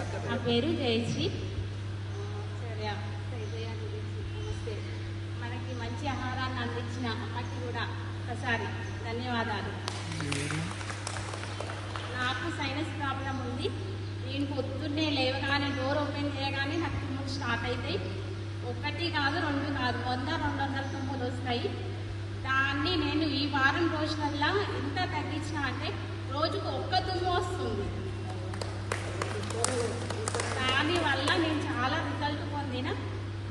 నా పేరు జయశ్రీ. సరే నమస్తే. మనకి మంచి ఆహారాన్ని అందించిన అమ్మకి కూడా ఒకసారి ధన్యవాదాలు. నాకు సైనస్ ప్రాబ్లం ఉంది. నేను పొద్దున్నే లేవగానే డోర్ ఓపెన్ చేయగానే నాకు తుమ్ములు స్టార్ట్ అవుతాయి ఒకటి కాదు రెండు కాదు వంద రెండు వందల తుమ్ములు వస్తాయి. దాన్ని నేను ఈ వారం రోజులల్లా ఎంత తగ్గించిన అంటే రోజుకు ఒక్క తుమ్ము వస్తుంది దానివల్ల నేను చాలా రిజల్ట్ పొందిన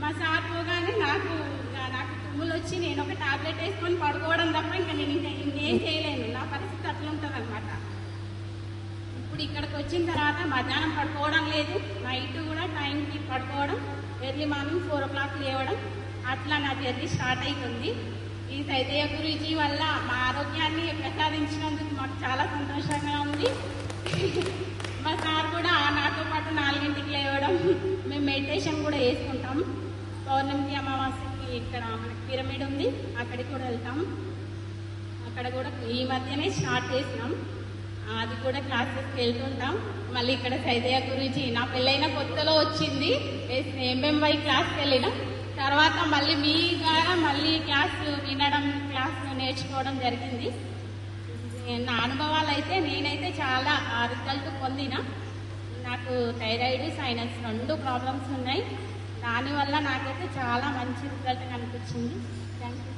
మా సార్ పోగానే నాకు ఇంకా నాకు తుమ్ములు వచ్చి నేను ఒక టాబ్లెట్ వేసుకొని పడుకోవడం తప్ప ఇంకా నేను ఇంకా ఇంకేం చేయలేను. నా పరిస్థితి అట్లా ఉంటుంది అనమాట ఇప్పుడు ఇక్కడికి వచ్చిన తర్వాత మధ్యాహ్నం పడుకోవడం లేదు. నైట్ కూడా టైంకి పడుకోవడం early morning four o'clock లేవడం అట్లా నా జర్నీ స్టార్ట్ అవుతుంది ఈ సైతయ్య గురించి వల్ల మా ఆరోగ్యాన్ని ప్రసాదించినందుకు మాకు చాలా సంతోషంగా ఉంది. మా సార్ కూడా నాతో పాటు నాలుగింటికి లేవడం మేము మెడిటేషన్ కూడా వేసుకుంటాం. పౌర్ణమికి అమావాస్యకి ఇక్కడ మనకి పిరమిడ్ ఉంది. అక్కడికి కూడా వెళ్తాం అక్కడ కూడా ఈ మధ్యనే స్టార్ట్ చేసినాం. అది కూడా క్లాసెస్కి వెళ్తుంటాం. మళ్ళీ ఇక్కడ సైదయ్య గురించి నా పెళ్ళైన కొత్తలో వచ్చింది. ఎంఎంవై క్లాస్కి వెళ్ళినాం. తర్వాత మళ్ళీ మీ ద్వారా మళ్ళీ క్లాస్ వినడం క్లాస్ నేర్చుకోవడం జరిగింది. నా అనుభవాలు అయితే నేనైతే చాలా ఆ రిజల్ట్ పొందిన. నాకు థైరాయిడ్ సైనస్ రెండు ప్రాబ్లమ్స్ ఉన్నాయి. దానివల్ల నాకైతే చాలా మంచి రిజల్ట్ కనిపించింది. Thank you